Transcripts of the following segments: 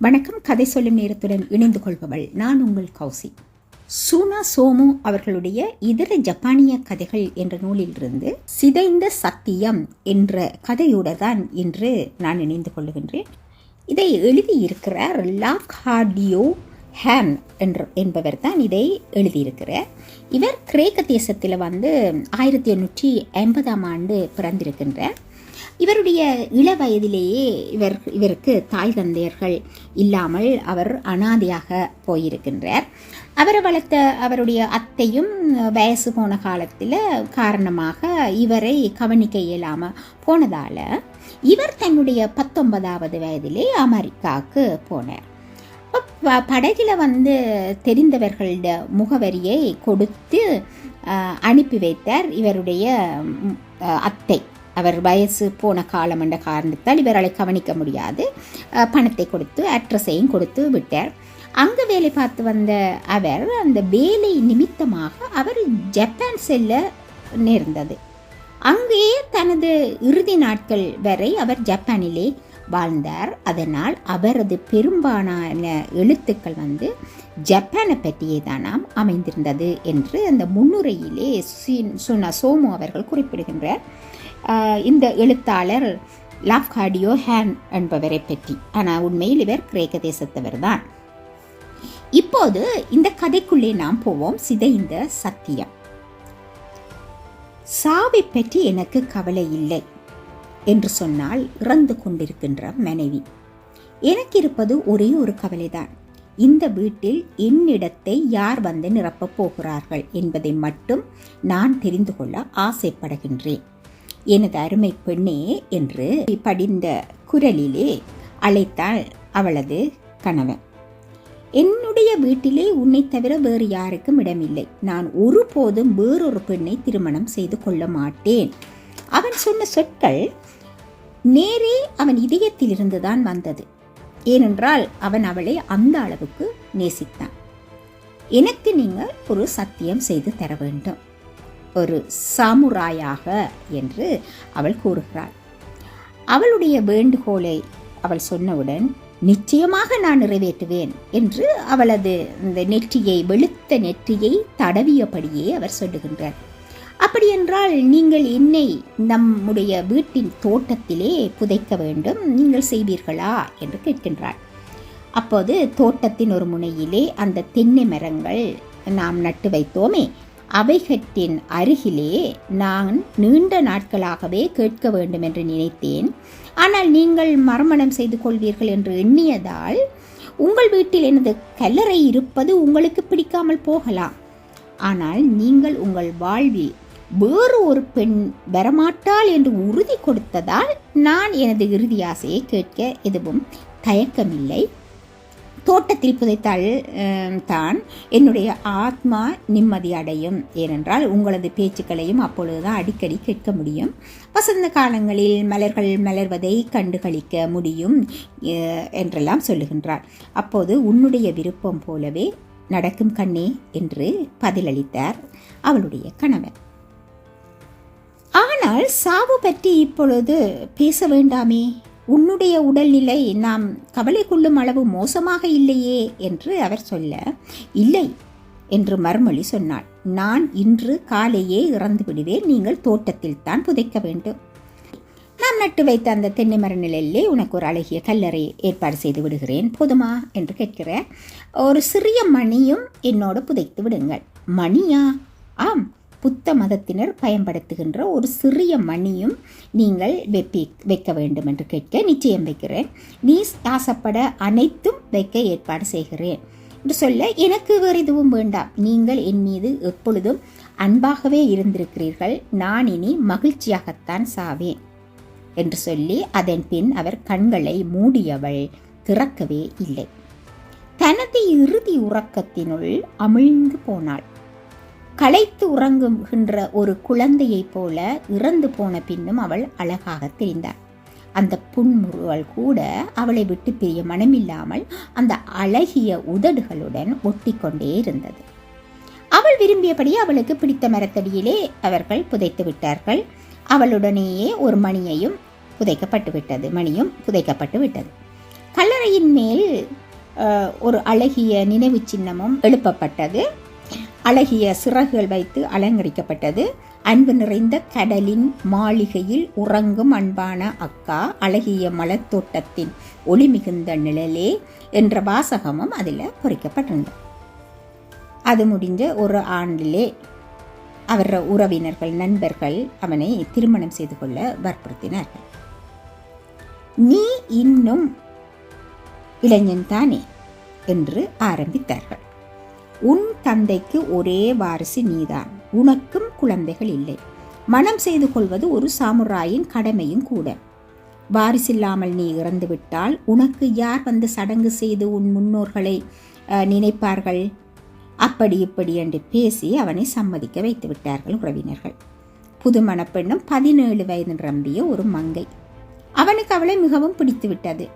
வணக்கம். கதை சொல்லும் நேரத்துடன் இணைந்து கொள்பவள் நான் உங்கள் கௌசி. சூனா சோமு அவர்களுடைய இதர ஜப்பானிய கதைகள் என்ற நூலிலிருந்து சிதைந்த சத்தியம் என்ற கதையோடு தான் இன்று நான் இணைந்து கொள்ளுகின்றேன். இதை எழுதியிருக்கிறார் லாக் ஹார்டியோ ஹேன் என்ற என்பவர் தான் இதை எழுதியிருக்கிறார். இவர் கிரேக்க தேசத்தில் வந்து ஆயிரத்தி எண்ணூற்றி ஐம்பதாம் ஆண்டு பிறந்திருக்கின்றார். இவருடைய இள வயதிலேயே இவர் இவருக்கு தாய் தந்தையர்கள் இல்லாமல் அவர் அனாதையாக போயிருக்கின்றார். அவரை வளர்த்த அவருடைய அத்தையும் வயசு போன காலத்தில் காரணமாக இவரை கவனிக்க இயலாமல் போனதால் இவர் தன்னுடைய பத்தொன்பதாவது வயதிலே அமெரிக்காவுக்கு போனார். படகில் வந்து தெரிந்தவர்களோட முகவரியை கொடுத்து அனுப்பி வைத்தார் இவருடைய அத்தை. அவர் வயசு போன காலம் என்ற காரணத்தால் இவர்களை கவனிக்க முடியாது. பணத்தை கொடுத்து அட்ரஸையும் கொடுத்து விட்டார். அங்கே வேலை பார்த்து வந்த அவர் அந்த வேலை நிமித்தமாக அவர் ஜப்பான் செல்ல நேர்ந்தது. அங்கேயே தனது இறுதி நாட்கள் வரை அவர் ஜப்பானிலே வாழ்ந்தார். அதனால் அவரது பெரும்பாலான எழுத்துக்கள் வந்து ஜப்பானை பற்றியே தானாம் அமைந்திருந்தது என்று அந்த முன்னுரையிலே சீன் சுனா சோமு அவர்கள் குறிப்பிடுகின்றார். இந்த எழுத்தாளர் லாஃப்காடியோ ஹேன் என்பவரை பற்றி. ஆனால் உண்மையில் இவர் கிரேக்க தேசத்தவர் தான் இப்போது இந்த கதைக்குள்ளே நாம் போவோம். சிதைந்த சத்தியம். சாவை பற்றி எனக்கு கவலை இல்லை என்று சொன்னால் இறந்து கொண்டிருக்கின்ற மனைவி. எனக்கு இருப்பது ஒரே ஒரு கவலைதான். இந்த வீட்டில் என்னிடத்தை யார் வந்து நிரப்பப் போகிறார்கள் என்பதை மட்டும் நான் தெரிந்து கொள்ள ஆசைப்படுகின்றேன். எனது அருமை பெண்ணே என்று படிந்த குரலிலே அழைத்தாள் அவளது கணவன். என்னுடைய வீட்டிலே உன்னை தவிர வேறு யாருக்கும் இடமில்லை. நான் ஒருபோதும் வேறொரு பெண்ணை திருமணம் செய்து கொள்ள மாட்டேன். அவன் சொன்ன சொற்கள் நேரே அவன் இதயத்திலிருந்து தான் வந்தது. ஏனென்றால் அவன் அவளை அந்த அளவுக்கு நேசித்தான். எனக்கு நீங்கள் ஒரு சத்தியம் செய்து தர வேண்டும். ஒரு சாமுராயாக என்று அவள் கூறுகிறாள். அவளுடைய வேண்டுகோளை அவள் சொன்னவுடன் நிச்சயமாக நான் நிறைவேற்றுவேன் என்று அவளது இந்த நெற்றியை வெளுத்த நெற்றியை தடவியபடியே அவர் சொல்லுகின்றார். அப்படியென்றால் நீங்கள் என்னை நம்முடைய வீட்டின் தோட்டத்திலே புதைக்க வேண்டும் நீங்கள் செய்வீர்களா? என்று கேட்கின்றாள். அப்போது தோட்டத்தின் ஒரு முனையிலே அந்த தென்னை மரங்கள் நாம் நட்டு வைத்தோமே அவைகட்டின் அருகிலே நான் நீண்ட நாட்களாகவே கேட்க வேண்டும் என்று நினைத்தேன். ஆனால் நீங்கள் மறுமணம் செய்து கொள்வீர்கள் என்று எண்ணியதால் உங்கள் வீட்டில் எனது கல்லறை இருப்பது உங்களுக்கு பிடிக்காமல் போகலாம். ஆனால் நீங்கள் உங்கள் வாழ்வில் வேறு ஒரு பெண் வரமாட்டாள் என்று உறுதி கொடுத்ததால் நான் எனது இறுதி ஆசையை கேட்க எதுவும் தயக்கமில்லை. தோட்டத்தில் புதைத்தால் தான் என்னுடைய ஆத்மா நிம்மதி அடையும். ஏனென்றால் உங்களது பேச்சுக்களையும் அப்பொழுதுதான் அடிக்கடி கேட்க முடியும். வசந்த காலங்களில் மலர்கள் மலர்வதை கண்டுகளிக்க முடியும் என்றெல்லாம் சொல்லுகின்றார். அப்போது உன்னுடைய விருப்பம் போலவே நடக்கும் கண்ணே என்று பதிலளித்தார் அவளுடைய கணவன் ஆனால் சாவு பற்றி இப்பொழுது பேச வேண்டாமே? உன்னுடைய உடல்நிலை நாம் கவலை கொள்ளும் அளவு மோசமாக இல்லையே என்று அவர் சொல்ல இல்லை என்று மறுமொழி சொன்னாள். நான் இன்று காலையே இறந்து விடுவேன். நீங்கள் தோட்டத்தில் தான் புதைக்க வேண்டும். நான் நட்டு வைத்த அந்த தென்னை மர நிலையிலே உனக்கு ஒரு அழகிய கல்லறை ஏற்பாடு செய்து விடுகிறேன். போதுமா? என்று கேட்கிற ஒரு சிறிய மணியும் என்னோடு புதைத்து விடுங்கள். மணியா? ஆம். புத்த மதத்தினர் பயன்படுத்துகின்ற ஒரு சிறிய மணியும் நீங்கள் வெப்பி வைக்க வேண்டும் என்று கேட்க நிச்சயம் வைக்கிறேன். நீ ஆசைப்பட அனைத்தும் வைக்க ஏற்பாடு செய்கிறேன் என்று சொல்ல எனக்கு வேறு எதுவும் வேண்டாம். நீங்கள் என் மீது எப்பொழுதும் அன்பாகவே இருந்திருக்கிறீர்கள். நான் இனி மகிழ்ச்சியாகத்தான் சாவேன் என்று சொல்லி அதன் பின் அவர் கண்களை மூடியவள் திறக்கவே இல்லை. தனது இறுதி உறக்கத்தினுள் அமிழ்ந்து போனாள். களைத்து உறங்குகின்ற ஒரு குழந்தையைப் போல இறந்து போன பின்னும் அவள் அழகாக தெரிந்தாள். அந்த புன்முறுவல் கூட அவளை விட்டு பிரிய மனமில்லாமல் அந்த அழகிய உதடுகளுடன் ஒட்டிக்கொண்டே இருந்தது. அவள் விரும்பியபடி அவளுக்கு பிடித்த மரத்தடியிலே அவர்கள் புதைத்து விட்டார்கள். அவளுடனேயே ஒரு மணியையும் புதைக்கப்பட்டு விட்டது மணியும் புதைக்கப்பட்டு விட்டது. கல்லறையின் மேல் ஒரு அழகிய நினைவு சின்னமும் எழுப்பப்பட்டது. அழகிய சிறகுகள் வைத்து அலங்கரிக்கப்பட்டது. அன்பு நிறைந்த கடலின் மாளிகையில் உறங்கும் அன்பான அக்கா அழகிய மலத்தோட்டத்தின் ஒளி மிகுந்த நிழலே என்ற வாசகமும் அதில் பொறிக்கப்பட்டிருந்தது. அது முடிஞ்ச ஒரு ஆண்டிலே அவர் உறவினர்கள் நண்பர்கள் அவனை திருமணம் செய்து கொள்ள வற்புறுத்தினார்கள். நீ இன்னும் இளைஞன் தானே? என்று ஆரம்பித்தார்கள். உன் தந்தைக்கு ஒரே வாரிசு நீதான். உனக்கும் குழந்தைகள் இல்லை. மனம் செய்து கொள்வது ஒரு சாமுராயின் கடமையும் கூட. வாரிசில்லாமல் நீ இறந்துவிட்டால் உனக்கு யார் வந்து சடங்கு செய்து உன் முன்னோர்களை நினைப்பார்கள்? அப்படி இப்படி என்று பேசி அவனை சம்மதிக்க வைத்து விட்டார்கள் உறவினர்கள். புது மணப்பெண்ணும் பதினேழு வயது நிரம்பிய ஒரு மங்கை. அவனுக்கு அவளை மிகவும் பிடித்து விட்டது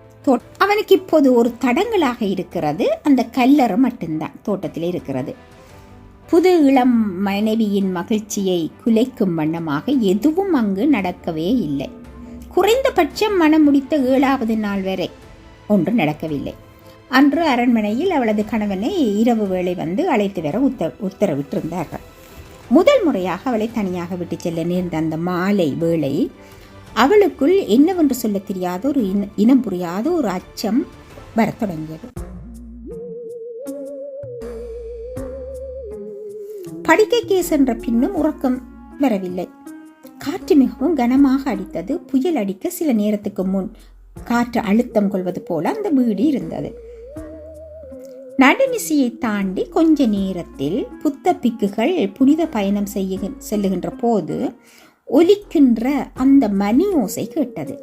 அவனுக்கு இப்போது ஒரு தடங்கலாக இருக்கிறது. அந்த கல்லறை மட்டும்தான் தோட்டத்தில் இருக்கிறது. புது இளம் மனைவியின் மகிழ்ச்சியை குலைக்கும் வண்ணமாக எதுவும் அங்கு நடக்கவே இல்லை. குறைந்தபட்சம் மனம் முடித்த ஏழாவது நாள் வரை ஒன்று நடக்கவில்லை. அன்று அரண்மனையில் அவளது கணவனை இரவு வேளை வந்து அழைத்து வர உத்த உத்தரவிட்டிருந்தார்கள். முதல் முறையாக அவளை தனியாக விட்டு செல்ல நேர்ந்த அந்த மாலை வேளை அவளுக்குள் என்னவென்று சொல்லத் தெரியாத ஒரு இன இனம் புரியாத ஒரு அச்சம் வரத் தொடங்கியது. படுக்கைக்கே சென்ற பின்னும் உறக்கம் வரவில்லை. காற்று மிகவும் கனமாக அடித்தது. புயல் அடிக்க சில நேரத்துக்கு முன் காற்று அழுத்தம் கொள்வது போல அந்த வீடு இருந்தது. நடுநிசையை தாண்டி கொஞ்ச நேரத்தில் புத்த பிக்குகள் புனித பயணம் செய்ய செல்லுகின்ற போது ஒலிக்கின்ற அந்த மணி ஓசை கேட்டது.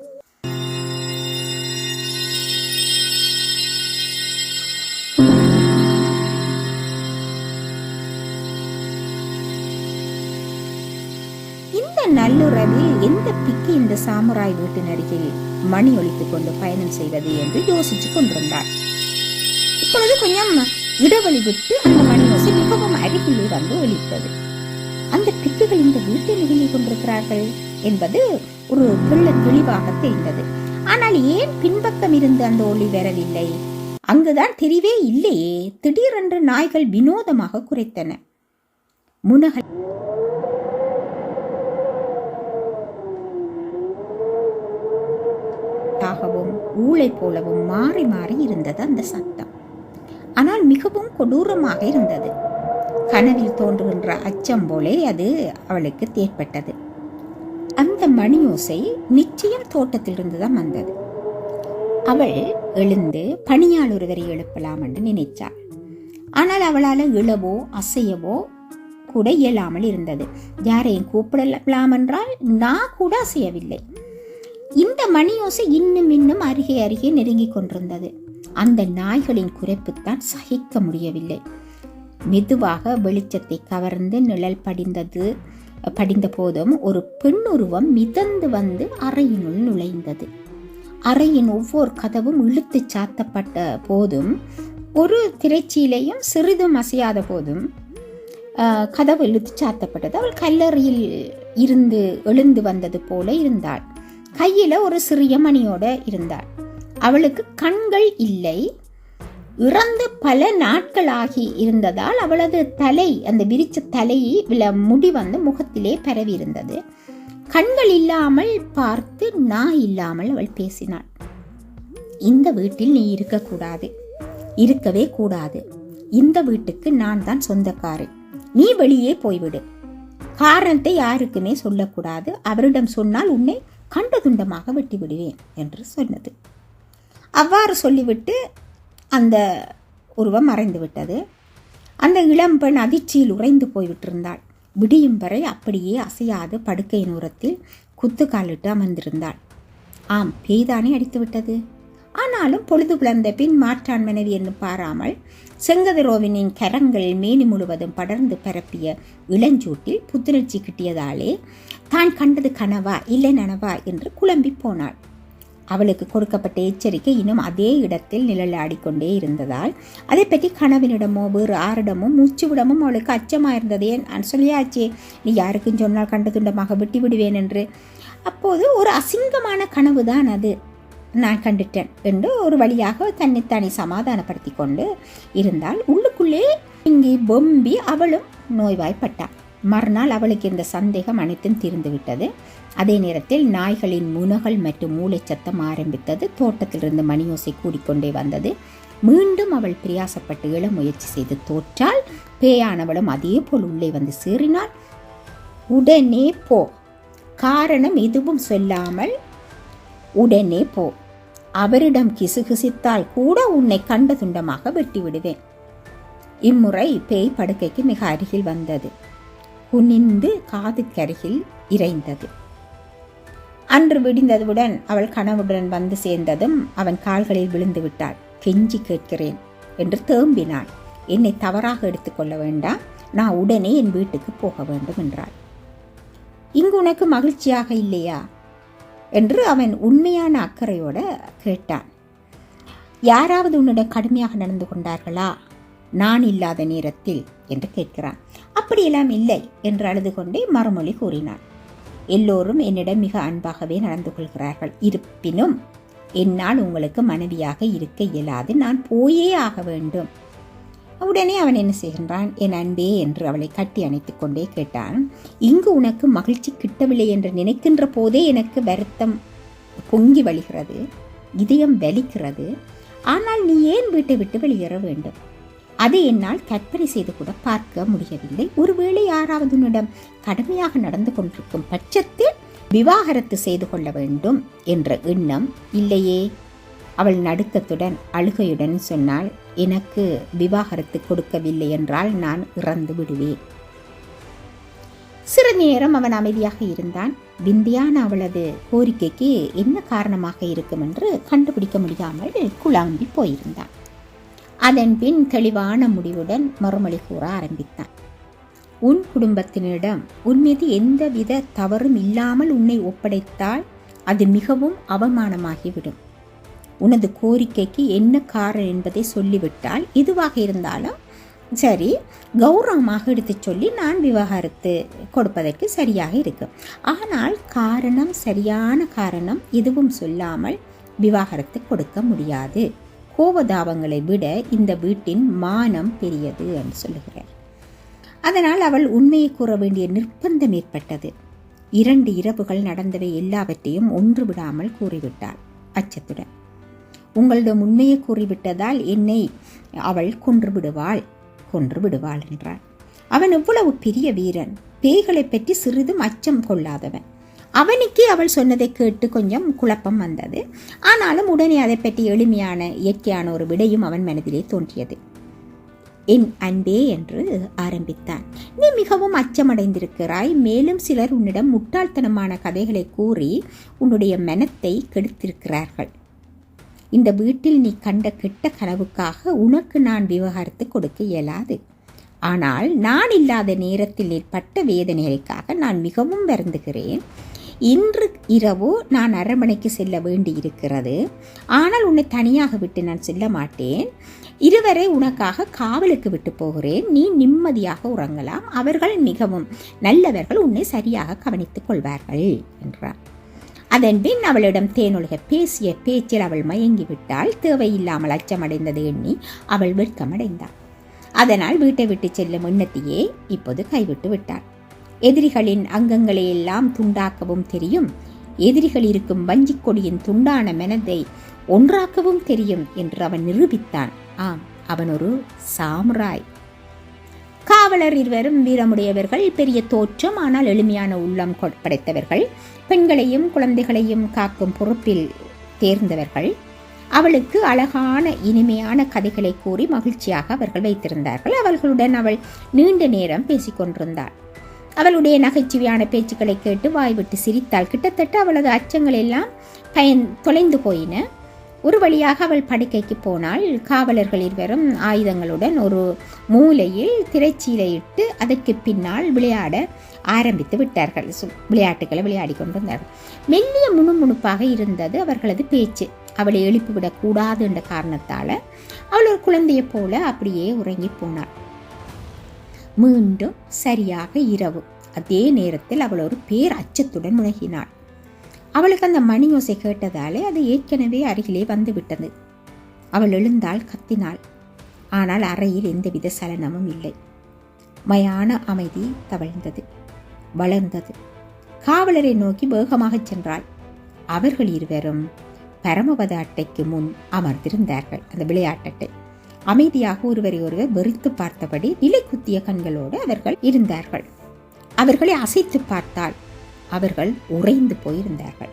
இந்த நல்லுறவில் எந்த பிக்கு இந்த சாமுராய் வீட்டின் அருகில் மணி ஒலித்துக் கொண்டு பயணம் செய்வது என்று யோசித்துக் கொண்டிருந்தார் இப்பொழுது கொஞ்சம் இடைவெளி விட்டு அந்த மணி ஓசை மிகவும் அருகிலே வந்து ஒலித்தது. அந்த கிட்டுகள் இந்த வீட்டில் நிகழ்ந்து கொண்டிருக்கிறார்கள் என்பது ஒரு தெள்ள தெளிவாக தெரிந்தது. ஆனால் ஏன் பின்பக்கம் இருந்து அந்த ஒளி வரவில்லை? அங்குதான் தெரியவே இல்லையே. திடீரென்று நாய்கள் வினோதமாக குறைத்தன முனகல் தாகவும் ஊளை போலவும் மாறி மாறி இருந்தது அந்த சத்தம். ஆனால் மிகவும் கொடூரமாக இருந்தது. கனவில் தோன்றுகின்ற அச்சம் போலே அது அவளுக்கு ஏற்பட்டது அந்த மணியோசை நிச்சயம் தோட்டத்திலிருந்து தான் வந்தது. அவள் எழுந்து பணியால் ஒருவரை எழுப்பலாம் என்று நினைத்தாள் ஆனால் அவளால் இழவோ அசையவோ கூட இயலாமல் இருந்தது. யாரையும் கூப்பிடலாம் என்றால் நான் கூட அசையவில்லை. இந்த மணியோசை இன்னும் இன்னும் அருகே அருகே நெருங்கிக் கொண்டிருந்தது. அந்த நாய்களின் குறைப்புத்தான் சகிக்க முடியவில்லை. மெதுவாக வெளிச்சத்தை கவர்ந்து நிழல் படிந்தது படிந்த போதும் ஒரு பெண்ணுருவம் மிதந்து வந்து அறையினுள் நுழைந்தது. அறையின் ஒவ்வொரு கதவும் இழுத்து சாத்தப்பட்ட போதும் ஒரு திரைச்சீலையும் சிறிதும் அசையாத போதும் கதவு இழுத்து சாத்தப்பட்டது. அவள் கல்லறையில் இருந்து எழுந்து வந்தது போல இருந்தாள். கையில ஒரு சிறிய மணியோட இருந்தாள். அவளுக்கு கண்கள் இல்லை. இறந்து பல நாட்கள் ஆகி இருந்ததால் அவளது தலை அந்த விரிச்ச தலையில முடி வந்து முகத்திலே பரவி இருந்தது கண்கள் இல்லாமல் பார்த்து நான் இல்லாமல் அவள் பேசினாள். இந்த வீட்டில் நீ இருக்கக்கூடாது. இருக்கவே கூடாது. இந்த வீட்டுக்கு நான் தான் சொந்தக்காரு நீ வெளியே போய்விடு. காரணத்தை யாருக்குமே சொல்லக்கூடாது. அவரிடம் சொன்னால் உன்னை கண்ட துண்டமாக வெட்டி விடுவேன் என்று சொன்னது. அவ்வாறு சொல்லிவிட்டு அந்த உருவம் மறைந்து விட்டது அந்த இளம்பெண் அதிர்ச்சியில் உறைந்து போய்விட்டிருந்தாள். விடியும் வரை அப்படியே அசையாது படுக்கையின் உரத்தில் குத்துக்காலிட்டு அமர்ந்திருந்தாள். ஆம் பேய்தானே அடித்துவிட்டது. ஆனாலும் பொழுது புலர்ந்த பின் மாற்றான் மனைவி என்று பாராமல் செங்கதிரோவினின் கரங்கள் மேனி முழுவதும் படர்ந்து பரப்பிய இளஞ்சூட்டில் புத்துணர்ச்சி கிட்டியதாலே தான் கண்டது கனவா இல்லை நனவா என்று குழம்பி போனாள். அவளுக்கு கொடுக்கப்பட்ட எச்சரிக்கை இன்னும் அதே இடத்தில் நிழலாடிக்கொண்டே இருந்ததால் அதை பற்றி கனவினிடமோ வேறு ஆரிடமோ மூச்சுவிடமும் அவளுக்கு அச்சமாக இருந்ததே. நான் சொல்லியாச்சே நீ யாருக்கும் சொன்னால் கண்ட துண்டமாக விட்டு விடுவேன் என்று. அப்போது ஒரு அசிங்கமான கனவுதான் அது. நான் கண்டுட்டேன் என்று ஒரு வழியாக தன்னைத்தானே சமாதானப்படுத்தி கொண்டு இருந்தால் உள்ளுக்குள்ளே இங்கே பொம்பி அவளும் நோய்வாய்ப்பட்டாள். மறுநாள் அவளுக்கு இந்த சந்தேகம் அனைத்தும் தீர்ந்துவிட்டது. அதே நேரத்தில் நாய்களின் முனகல் மற்றும் மூளைச்சத்தம் ஆரம்பித்தது. தோட்டத்திலிருந்து மணியோசை கூடிக்கொண்டே வந்தது. மீண்டும் அவள் பிரியாசப்பட்டு எழ முயற்சி செய்து தோற்றால் பேயானவளும் அதே போல் உள்ளே வந்து சேறினாள். உடனே போ. காரணம் எதுவும் சொல்லாமல் உடனே போ. அவரிடம் கிசுகிசித்தால் கூட உன்னை கண்ட துண்டமாக வெட்டி விடுவேன் இம்முறை பேய் படுக்கைக்கு மிக அருகில் வந்தது. குனிந்து காதுக்கருகில் இறைந்தது. அன்று விடிந்ததுடன் அவள் கணவுடன் வந்து சேர்ந்ததும் அவன் கால்களில் விழுந்து விட்டாள். கெஞ்சி கேட்கிறேன் என்று தேம்பினாள். என்னை தவறாக எடுத்துக்கொள்ள வேண்டாம். நான் உடனே என் வீட்டுக்கு போக வேண்டும் என்றாள். இங்கு உனக்கு மகிழ்ச்சியாக இல்லையா? என்று அவன் உண்மையான அக்கறையோட கேட்டான். யாராவது உன்னிடம் கடுமையாக நடந்து கொண்டார்களா? நான் இல்லாத நேரத்தில் என்று கேட்கிறான். அப்படியெல்லாம் இல்லை என்று அழுது கொண்டே மறுமொழி கூறினான். எல்லோரும் என்னிடம் மிக அன்பாகவே நடந்து கொள்கிறார்கள். இருப்பினும் என்னால் உங்களுக்கு மனைவியாக இருக்க இயலாது. நான் போயே ஆக வேண்டும். உடனே அவன் என்ன செய்கின்றான்? என் அன்பே என்று அவளை கட்டி அணைத்து கொண்டே கேட்டான். இங்கு உனக்கு மகிழ்ச்சி கிட்டவில்லை என்று நினைக்கின்ற போதே எனக்கு வருத்தம் பொங்கி வழிகிறது இதயம் வலிக்கிறது. ஆனால் நீ ஏன் வீட்டை விட்டு வெளியேற வேண்டும்? அதை என்னால் கற்பனை செய்து கூட பார்க்க முடியவில்லை. ஒருவேளை யாராவது கடுமையாக நடந்து கொண்டிருக்கும் பட்சத்தில் விவாகரத்து செய்து கொள்ள வேண்டும் என்ற எண்ணம் இல்லையே. அவள் நடுக்கத்துடன் அழுகையுடன் சொன்னால் எனக்கு விவாகரத்து கொடுக்கவில்லை என்றால் நான் இறந்து விடுவேன். சிறு நேரம் அவன் அமைதியாக இருந்தான். விந்தியான அவளது கோரிக்கைக்கு என்ன காரணமாக இருக்கும் என்று கண்டுபிடிக்க முடியாமல் குழம்பி போயிருந்தான். அதன் பின் தெளிவான முடிவுடன் மறுமொழி கூற ஆரம்பித்தான். உன் குடும்பத்தினரிடம் உன் மீது எந்தவித தவறும் இல்லாமல் உன்னை ஒப்படைத்தால் அது மிகவும் அவமானமாகிவிடும். உனது கோரிக்கைக்கு என்ன காரணம் என்பதை சொல்லிவிட்டால் இதுவாக இருந்தாலும் சரி கௌரவமாக எடுத்து சொல்லி நான் விவகாரத்து கொடுப்பதற்கு சரியாக இருக்கும். ஆனால் காரணம் சரியான காரணம் எதுவும் சொல்லாமல் விவாகரத்து கொடுக்க முடியாது. கோபதாபங்களை விட இந்த வீட்டின் மானம் பெரியது என்று சொல்லுகிறார். அதனால் அவள் உண்மையை கூற வேண்டிய நிர்பந்தம் ஏற்பட்டது. இரண்டு இரவுகள் நடந்தவை எல்லாவற்றையும் ஒன்று விடாமல் கூறிவிட்டாள் அச்சத்துடன். உங்களிடம் உண்மையை கூறிவிட்டதால் என்னை அவள் கொன்று விடுவாள் கொன்று விடுவாள் என்றாள். அவன் எவ்வளவு பெரிய வீரன். பேய்களை பற்றி சிறிதும் அச்சம் கொள்ளாதவன். அவனுக்கே அவள் சொன்னதை கேட்டு கொஞ்சம் குழப்பம் வந்தது. ஆனாலும் உடனே அதை பற்றி எளிமையான இயற்கையான ஒரு விடையும் அவன் மனதிலே தோன்றியது. என் அன்பே என்று ஆரம்பித்தான். நீ மிகவும் அச்சமடைந்திருக்கிறாய். மேலும் சிலர் உன்னிடம் முட்டாள்தனமான கதைகளை கூறி உன்னுடைய மனத்தை கெடுத்திருக்கிறார்கள். இந்த வீட்டில் நீ கண்ட கெட்ட கனவுக்காக உனக்கு நான் விவகாரத்து கொடுக்க இயலாது. ஆனால் நான் இல்லாத நேரத்தில் ஏற்பட்ட வேதனைகளுக்காக நான் மிகவும் வருந்துகிறேன். இன்று இரவு நான் அரண்மனைக்கு செல்ல வேண்டியிருக்கிறது. ஆனால் உன்னை தனியாக விட்டு நான் செல்ல மாட்டேன். இருவரை உனக்காக காவலுக்கு விட்டு போகிறேன். நீ நிம்மதியாக உறங்கலாம். அவர்கள் மிகவும் நல்லவர்கள். உன்னை சரியாக கவனித்துக் கொள்வார்கள் என்றார். அதன்பின் அவளிடம் தேனொழுக பேசிய பேச்சில் அவள் மயங்கிவிட்டால் தேவையில்லாமல் அச்சமடைந்தது எண்ணி அவள் வெட்கமடைந்தாள். அதனால் வீட்டை விட்டு செல்லும் எண்ணத்தையே இப்போது கைவிட்டு விட்டாள். எதிரிகளின் அங்கங்களை எல்லாம் துண்டாக்கவும் தெரியும். எதிரிகள் இருக்கும் வஞ்சிக் கொடியின் துண்டான மனதை ஒன்றாக்கவும் தெரியும் என்று அவன் நிரூபித்தான். ஆம் அவன் ஒரு சாம்ராய். காவலர் இருவரும் வீரமுடையவர்கள் பெரிய தோற்றம் ஆனால் எளிமையான உள்ளம் கொ- படைத்தவர்கள் பெண்களையும் குழந்தைகளையும் காக்கும் பொறுப்பில் தேர்ந்தவர்கள். அவளுக்கு அழகான இனிமையான கதைகளை கூறி மகிழ்ச்சியாக அவர்கள் வைத்திருந்தார்கள். அவர்களுடன் அவள் நீண்ட நேரம் பேசிக்கொண்டிருந்தாள். அவளுடைய நகைச்சுவையான பேச்சுக்களை கேட்டு வாய்விட்டு சிரித்தாள். கிட்டத்தட்ட அவளது அச்சங்கள் எல்லாம் பயன் தொலைந்து போயின. ஒரு வழியாக அவள் படுக்கைக்கு போனால் காவலர்கள் இருவரும் ஆயுதங்களுடன் ஒரு மூலையில் திரைச்சீலையிட்டு அதற்கு பின்னால் விளையாட ஆரம்பித்து விட்டார்கள். சு- விளையாட்டுகளை விளையாடி கொண்டிருந்தார்கள். மெல்லிய முணுமுணுப்பாக இருந்தது அவர்களது பேச்சு. அவளை எழுப்பிவிடக் கூடாது என்ற காரணத்தால் அவள் ஒரு குழந்தையை போல அப்படியே உறங்கி போனாள். மீண்டும் சரியாக இரவு. அதே நேரத்தில் அவள் ஒரு பேர் அச்சத்துடன் முழகினாள் அவளுக்கு அந்த மணியோசை கேட்டதாலே அது ஏற்கனவே அருகிலே வந்து விட்டது அவள் எழுந்தாள் கத்தினாள். ஆனால் அறையில் எந்தவித சலனமும் இல்லை. மயான அமைதி தவழ்ந்தது. வளர்ந்தது. காவலரை நோக்கி வேகமாகச் சென்றாள். அவர்கள் இருவரும் பரமபத அட்டைக்கு முன் அமர்ந்திருந்தார்கள். அந்த விளையாட்டட்டை அமைதியாக ஒருவரை ஒருவர் வெறித்து பார்த்தபடி நிலை குத்திய கண்களோடு அவர்கள் இருந்தார்கள். அவர்களை அசைத்து பார்த்தால் அவர்கள் உறைந்து போயிருந்தார்கள்.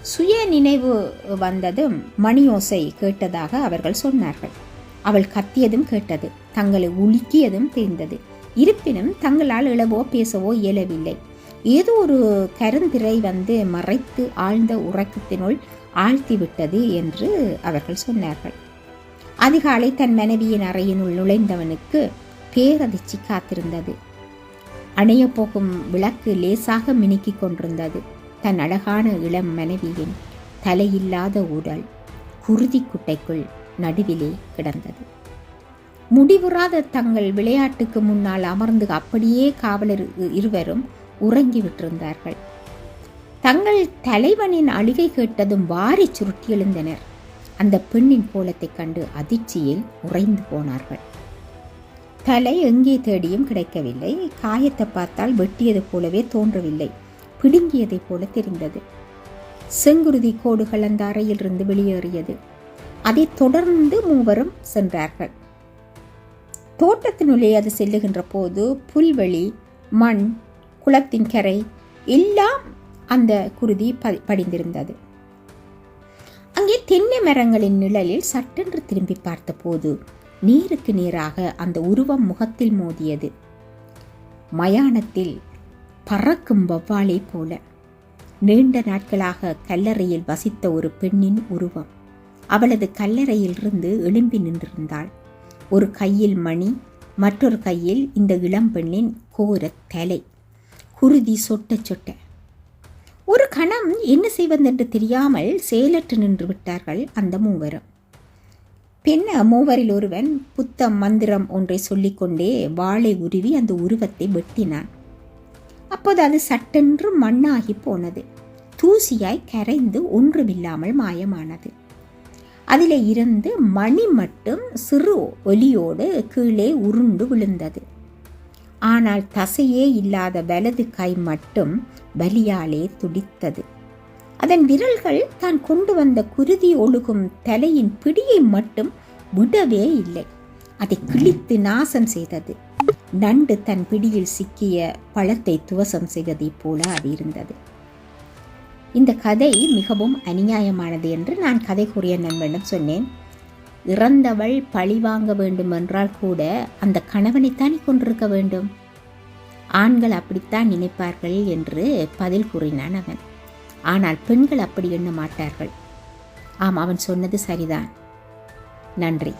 சுய நினைவு வந்ததும் மணியோசை கேட்டதாக அவர்கள் சொன்னார்கள். அவள் கத்தியதும் கேட்டது தங்களை உலுக்கியதும் தெரிந்தது. இருப்பினும் தங்களால் இழவோ பேசவோ இயலவில்லை. ஏதோ ஒரு கருந்திரை வந்து மறைத்து ஆழ்ந்த உறக்கத்தினுள் ஆழ்த்திவிட்டது என்று அவர்கள் சொன்னார்கள். அதிகாலை தன் மனைவியின் அறையினுள் நுழைந்தவனுக்கு பேரதிர்ச்சி காத்திருந்தது. அணைய போகும் விளக்கு லேசாக மினுக்கிக் கொண்டிருந்தது. தன் அழகான இளம் மனைவியின் தலையில்லாத உடல் குருதி குட்டைக்குள் நடுவிலே கிடந்தது. முடிவுறாத தங்கள் விளையாட்டுக்கு முன்னால் அமர்ந்து அப்படியே காவலர் இருவரும் உறங்கி விட்டிருந்தார்கள். தங்கள் தலைவனின் அழுகை கேட்டதும் வாரி சுருட்டி எழுந்தனர். அந்த பெண்ணின் கோலத்தைக் கண்டு அதிர்ச்சியில் உறைந்து போனார்கள். தலை எங்கே தேடியும் கிடைக்கவில்லை. காயத்தை பார்த்தால் வெட்டியது போலவே தோன்றவில்லை. பிடுங்கியதைப் போல தெரிந்தது. செங்குருதி கோடுகள் அந்த அறையிலிருந்து வெளியேறியது. அதைத் தொடர்ந்து மூவரும் சென்றார்கள். தோட்டத்தினுள்ளே அது செல்லுகின்ற போது புல்வெளி மண் குளத்தின் கரை எல்லாம் அந்த குருதி ப- படிந்திருந்தது. அங்கே தென்னை மரங்களின் நிழலில் சட்டென்று திரும்பி பார்த்தபோது நேருக்கு நேராக அந்த உருவம் முகத்தில் மோதியது. மயானத்தில் பறக்கும் வவ்வாலை போல நீண்ட நாட்களாக கல்லறையில் வசித்த ஒரு பெண்ணின் உருவம். அவளது கல்லறையிலிருந்து எழும்பி நின்றிருந்தாள். ஒரு கையில் மணி மற்றொரு கையில் இந்த இளம்பெண்ணின் கோர தலை. குருதி சொட்ட சொட்ட கணம் என்ன செய்வதென்று தெரியாமல் செயலற்று நின்று விட்டார்கள் அந்த மூவரும். பெண் மூவரில் ஒருவன் புத்த மந்திரம் ஒன்றை சொல்லிக்கொண்டே வாளை உருவி அந்த உருவத்தை வெட்டினான். அப்போது அது சட்டென்று மண்ணாகி போனது. தூசியாய் கரைந்து ஒன்றுமில்லாமல் மாயமானது. அதில் இருந்து மணி மட்டும் சிறு ஒலியோடு கீழே உருண்டு விழுந்தது. ஆனால் தசையே இல்லாத வலது கை மட்டும் வலியாலே துடித்தது. அதன் விரல்கள் தான் கொண்டு வந்த குருதி ஒழுகும் தலையின் பிடியை மட்டும் விடவே இல்லை. அதை கிழித்து நாசம் செய்தது. நண்டு தன் பிடியில் சிக்கிய பழத்தை துவசம் செய்வதைப் போல அது இருந்தது. இந்த கதை மிகவும் அநியாயமானது என்று நான் கதை கூறிய நண்பனிடம் சொன்னேன். இறந்தவள் பழி வாங்க வேண்டும் என்றால் கூட அந்த கணவனைத்தானே கொண்டிருக்க வேண்டும்? ஆண்கள் அப்படித்தான் நினைப்பார்கள் என்று பதில் கூறினான் அவன். ஆனால் பெண்கள் அப்படி எண்ண மாட்டார்கள். ஆம் அவன் சொன்னது சரிதான். நன்றி.